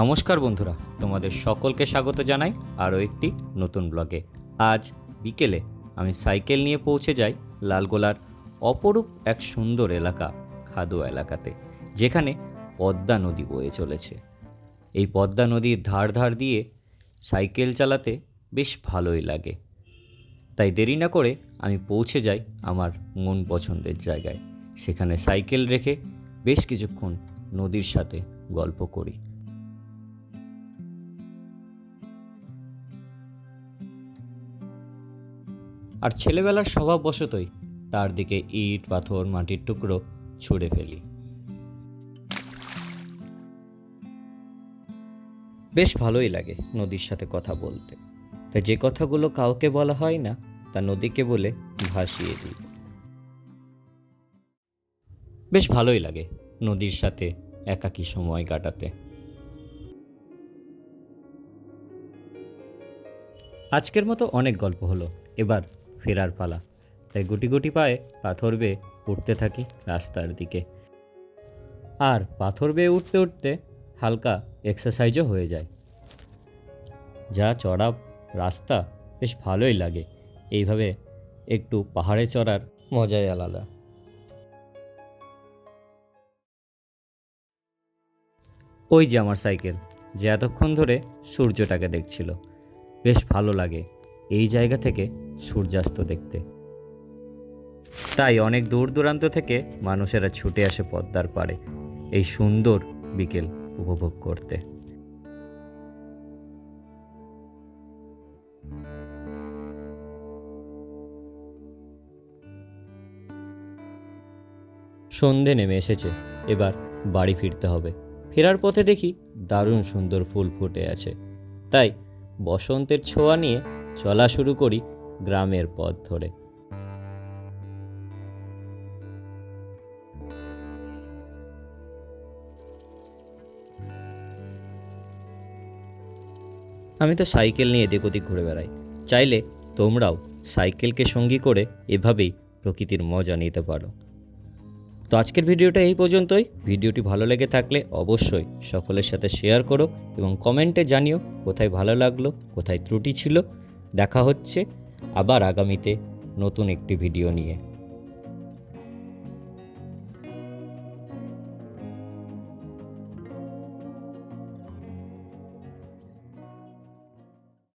নমস্কার বন্ধুরা, তোমাদের সকলকে স্বাগত জানাই আরও একটি নতুন ব্লগে। আজ বিকেলে আমি সাইকেল নিয়ে পৌঁছে যাই লালগোলার অপরূপ এক সুন্দর এলাকা খাদুয়া এলাকাতে, যেখানে পদ্মা নদী বয়ে চলেছে। এই পদ্মা নদীর ধার ধার দিয়ে সাইকেল চালাতে বেশ ভালোই লাগে। তাই দেরি না করে আমি পৌঁছে যাই আমার মন পছন্দের জায়গায়। সেখানে সাইকেল রেখে বেশ কিছুক্ষণ নদীর সাথে গল্প করি। আর ছেলেবেলার স্বভাববশতই তার দিকে ইট, পাথর, মাটির টুকরো ছুঁড়ে ফেলি। বেশ ভালোই লাগে নদীর সাথে কথা বলতে। তাই যে কথাগুলো কাউকে বলা হয় না, তা নদীকে বলে ভাসিয়ে দিই। বেশ ভালোই লাগে নদীর সাথে একাকী সময় কাটাতে। আজকের মতো অনেক গল্প হলো। এবার ফেরার পালা। তাই গুটি গুটি পায়ে পাথর বেয়ে উঠতে থাকি রাস্তার দিকে। আর পাথর বেয়ে উঠতে উঠতে হালকা এক্সারসাইজও হয়ে যায়। যা চড়া রাস্তা বেশ ভালোই লাগে। এইভাবে একটু পাহাড়ে চড়ার মজাই আলাদা। ওই যে আমার সাইকেল, যে এতক্ষণ ধরে সূর্যটাকে দেখছিল। বেশ ভালো লাগে। এই জায়গা থেকে সূর্যাস্ত দেখতে। তাই অনেক দূর দূরান্ত থেকে মানুষেরা ছুটে আসে পদ্মার পাড়ে এই সুন্দর বিকেল উপভোগ করতে। সন্ধে নেমে এসেছে এবার বাড়ি ফিরতে হবে। ফেরার পথে দেখি দারুণ সুন্দর ফুল ফুটে আছে। তাই বসন্তের ছোঁয়া নিয়ে চলা শুরু করি গ্রামের পথ ধরে। আমি তো সাইকেল নিয়ে এদিক ওদিক ঘুরে বেড়াই। চাইলে তোমরাও সাইকেলকে সঙ্গী করে এভাবেই প্রকৃতির মজা নিতে পারো। তো আজকের ভিডিওটা এই পর্যন্তই। ভিডিওটি ভালো লেগে থাকলে অবশ্যই সকলের সাথে শেয়ার করো এবং কমেন্টে জানিও কোথায় ভালো লাগল, কোথায় ত্রুটি ছিল দেখা হচ্ছে আবার আগামীতে নতুন একটি ভিডিও নিয়ে।